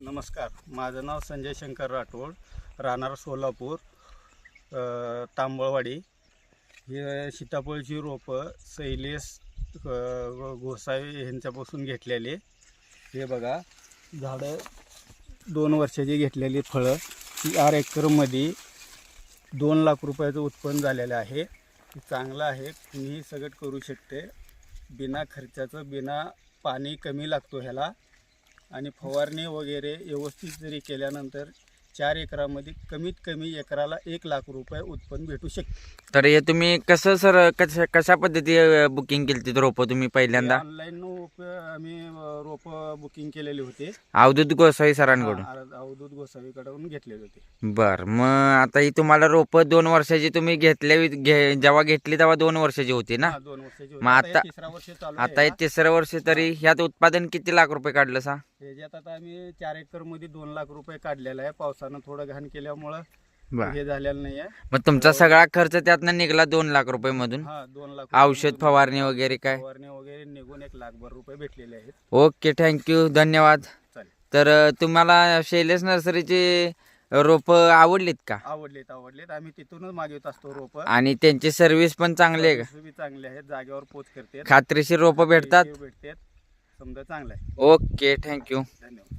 नमस्कार. माझं नाव संजय शंकर राठोड राहणार सोलापूर तांबळवाडी. हे सीताफळची रोपं सैलेस अ, ह्यांच्यापासून घेतलेले. हे बघा झाडं दोन वर्षाची घेतलेली फळं. ही चार एकरमध्ये दोन लाख रुपयाचं उत्पन्न झालेलं आहे. चांगलं आहे. कुणीही सगळं करू शकते. बिना खर्चाचं बिना पाणी कमी लागतो ह्याला. आणि फवारणी वगैरे व्यवस्थित जरी केल्यानंतर चार एकरामध्ये कमीत कमी एकराला एक लाख रुपये उत्पन्न भेटू शकते तर हे तुम्ही कसं सर कशा कशा पद्धती बुकिंग केली ती रोपं तुम्ही पहिल्यांदा? ऑनलाईन आम्ही रोप बुकिंग केलेले होते. अवधूत गोसाई सरांकडून? हा, अवधूत गोसावीकडून घेतलेले होते. बर मग आता ही तुम्हाला रोपं दोन वर्षाची तुम्ही घेतले घे जेव्हा घेतली तेव्हा दोन वर्षाची होती ना? हा, दोन वर्षाची होती. मग आता हे तिसरा वर्ष चालू आता हे आहे तिसरं वर्ष तरी ह्यात उत्पादन किती लाख रुपये काढलं सा? ह्याच्यात आता आम्ही चार एकरमध्ये दोन लाख रुपये काढलेला आहे. पावसानं थोडं घाण केल्यामुळं बर. हे झालेलं नाही आहे. मग तुमचा सगळा खर्च त्यातनं निघाला दोन लाख रुपये मधून? हा दोन लाख औषध फवारणी वगैरे काय? फवारणी वगैरे निघून एक लाखभर रुपये भेटलेले आहेत. ओके थँक्यू धन्यवाद. चालेल. तर अ, तुम्हाला शैलेश नर्सरीचे रोपं आवडलीत का? आवडलेत आवडलेत. आम्ही तिथूनच मागवत असतो रोप. आणि त्यांची सर्व्हिस पण चांगली आहे का? चांगले आहेत जागेवर पोच करते खात्रीशीर रोपं भेटतात? भेटतात. समजा चांगलं आहे. ओके थँक्यू धन्यवाद.